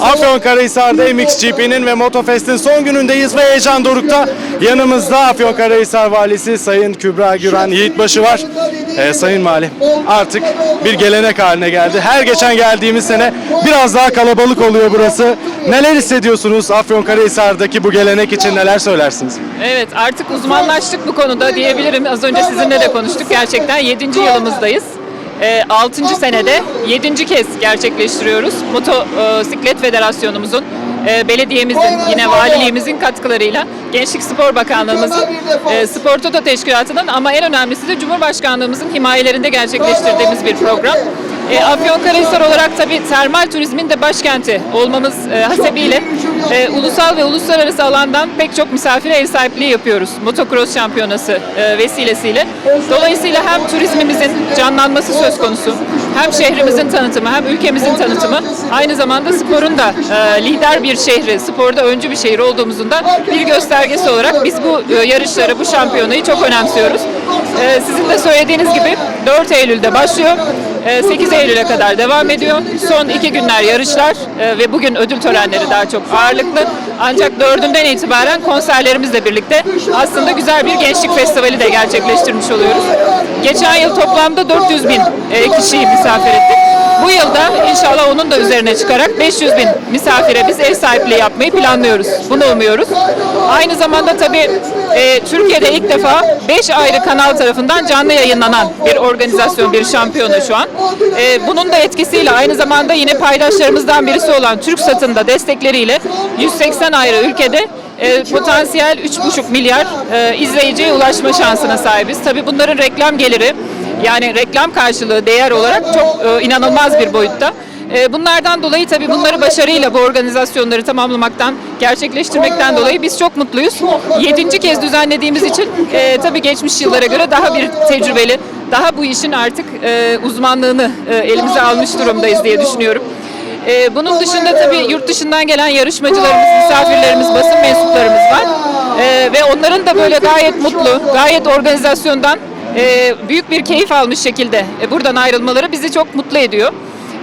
Afyonkarahisar'da MXGP'nin ve Motofest'in son günündeyiz ve heyecan dorukta. Yanımızda Afyonkarahisar Valisi Sayın Kübra Güran Yiğitbaşı var. Ee, Sayın Valim artık bir gelenek haline geldi. Her geçen geldiğimiz sene biraz daha kalabalık oluyor burası. Neler hissediyorsunuz Afyonkarahisar'daki bu gelenek için neler söylersiniz? Evet artık uzmanlaştık bu konuda diyebilirim. Az önce sizinle de konuştuk. Gerçekten 7. yılımızdayız. 6. senede 7. kez gerçekleştiriyoruz. Motosiklet Federasyonumuzun, e, belediyemizin, yine valiliğimizin katkılarıyla Gençlik Spor Bakanlığımızın, e, Spor Toto Teşkilatı'nın ama en önemlisi de Cumhurbaşkanlığımızın himayelerinde gerçekleştirdiğimiz bir program. E, Afyonkarahisar olarak tabii termal turizmin de başkenti olmamız e, hasebiyle e, ulusal ve uluslararası alandan pek çok misafire ev sahipliği yapıyoruz. Motocross şampiyonası e, vesilesiyle. Dolayısıyla hem turizmimizin canlanması söz konusu, hem şehrimizin tanıtımı, hem ülkemizin tanıtımı, aynı zamanda sporun da e, lider bir şehri, sporda öncü bir şehir olduğumuzun da bir göstergesi olarak biz bu e, yarışları, bu şampiyonayı çok önemsiyoruz. E, sizin de söylediğiniz gibi 4 Eylül'de başlıyor. E, 8 Eylül'e kadar devam ediyor. Son iki günler yarışlar e, ve bugün ödül törenleri daha çok ağırlıklı. Ancak dördünden itibaren konserlerimizle birlikte aslında güzel bir gençlik festivali de gerçekleştirmiş oluyoruz. Geçen yıl toplamda 400 bin e, kişiyi misafir ettik. Bu yılda inşallah onun da üzerine çıkarak 500 bin misafire biz ev sahipliği yapmayı planlıyoruz. Bunu umuyoruz. Aynı zamanda tabii e, Türkiye'de ilk defa 5 ayrı kanal tarafından canlı yayınlanan bir organizasyon, bir şampiyona şu an. E, bunun da etkisiyle aynı zamanda yine paydaşlarımızdan birisi olan TürkSat'ın da destekleriyle 180 ayrı ülkede e, potansiyel 3,5 milyar e, izleyiciye ulaşma şansına sahibiz. Tabii bunların reklam geliri yani reklam karşılığı değer olarak çok e, inanılmaz bir boyutta. E, Bunlardan dolayı tabii bunları başarıyla bu organizasyonları tamamlamaktan, gerçekleştirmekten dolayı biz çok mutluyuz. Yedinci kez düzenlediğimiz için e, tabii geçmiş yıllara göre daha bir tecrübeli, daha bu işin artık e, uzmanlığını e, elimize almış durumdayız diye düşünüyorum. E, bunun dışında tabii yurt dışından gelen yarışmacılarımız, misafirlerimiz, basın mensuplarımız var. E, ve onların da böyle gayet mutlu, gayet organizasyondan e, büyük bir keyif almış şekilde e, buradan ayrılmaları bizi çok mutlu ediyor.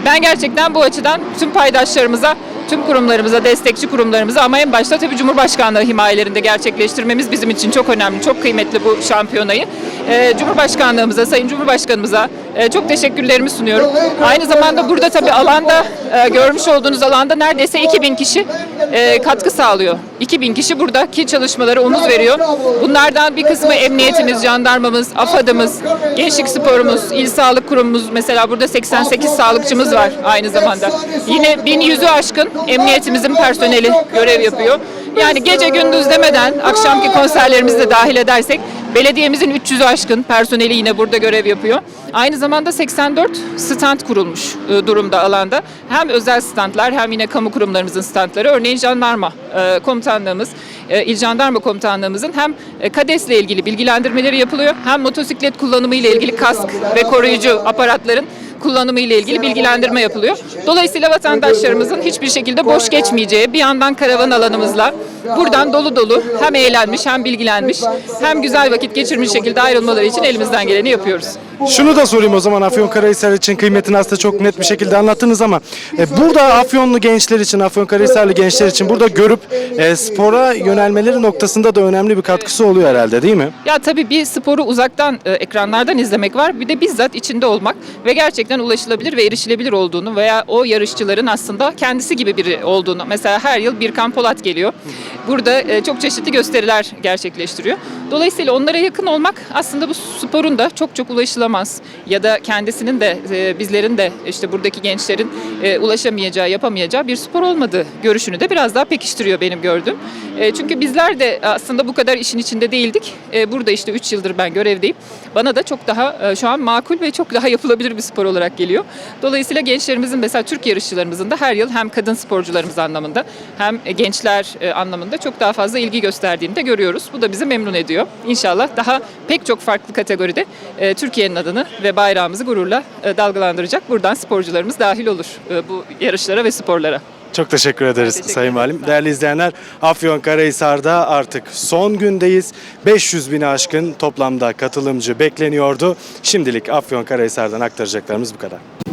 Ben gerçekten bu açıdan tüm paydaşlarımıza, tüm kurumlarımıza, destekçi kurumlarımıza ama en başta tabii Cumhurbaşkanlığı himayelerinde gerçekleştirmemiz bizim için çok önemli, çok kıymetli bu şampiyonayı. E, Cumhurbaşkanlığımıza, Sayın Cumhurbaşkanımıza e, çok teşekkürlerimi sunuyorum. Aynı zamanda burada tabii alanda, e, görmüş olduğunuz alanda neredeyse 2000 kişi e, katkı sağlıyor. 2000 kişi buradaki çalışmaları omuz veriyor. Bunlardan bir kısmı emniyetimiz, jandarmamız, AFAD'ımız, gençlik sporumuz, il sağlık kurumumuz mesela burada 88 sağlıkçımız var aynı zamanda. Yine 1100'ü aşkın emniyetimizin personeli görev yapıyor. Yani gece gündüz demeden akşamki konserlerimizi de dahil edersek belediyemizin 300'ü aşkın personeli yine burada görev yapıyor. Aynı zamanda 84 stand kurulmuş e, durumda alanda. Hem özel standlar hem yine kamu kurumlarımızın standları. Örneğin jandarma e, komutanlığımız, e, il jandarma komutanlığımızın hem KADES'le ilgili bilgilendirmeleri yapılıyor hem motosiklet kullanımı ile ilgili kask ve koruyucu aparatların kullanımı ile ilgili bilgilendirme yapılıyor. Dolayısıyla vatandaşlarımızın hiçbir şekilde boş geçmeyeceği bir yandan karavan alanımızla buradan dolu dolu hem eğlenmiş hem bilgilenmiş hem güzel vakit geçirmiş şekilde ayrılmaları için elimizden geleni yapıyoruz. Şunu da sorayım o zaman Afyonkarahisar için kıymetini aslında çok net bir şekilde anlattınız ama e, burada Afyonlu gençler için, Afyonkarahisarlı gençler için burada görüp e, spora yönelmeleri noktasında da önemli bir katkısı oluyor herhalde değil mi? Ya tabii bir sporu uzaktan e, ekranlardan izlemek var. Bir de bizzat içinde olmak ve gerçekten ulaşılabilir ve erişilebilir olduğunu veya o yarışçıların aslında kendisi gibi biri olduğunu. Mesela her yıl Birkan Polat geliyor. Burada e, çok çeşitli gösteriler gerçekleştiriyor. Dolayısıyla onlara yakın olmak aslında bu sporun da çok çok ulaşılamaz ya da kendisinin de e, bizlerin de işte buradaki gençlerin e, ulaşamayacağı, yapamayacağı bir spor olmadığı görüşünü de biraz daha pekiştiriyor benim gördüğüm. Çünkü bizler de aslında bu kadar işin içinde değildik. Burada işte 3 yıldır ben görevdeyim. Bana da çok daha şu an makul ve çok daha yapılabilir bir spor olarak geliyor. Dolayısıyla gençlerimizin mesela Türk yarışçılarımızın da her yıl hem kadın sporcularımız anlamında hem e, gençler e, anlamında çok daha fazla ilgi gösterdiğini de görüyoruz. Bu da bizi memnun ediyor. İnşallah daha pek çok farklı kategoride e, Türkiye'nin adını ve bayrağımızı gururla dalgalandıracak buradan sporcularımız dahil olur bu yarışlara ve sporlara. Çok teşekkür ederiz teşekkür Sayın Valim. Değerli izleyenler Afyonkarahisar'da artık son gündeyiz. 500 bini aşkın toplamda katılımcı bekleniyordu. Şimdilik Afyonkarahisar'dan aktaracaklarımız bu kadar.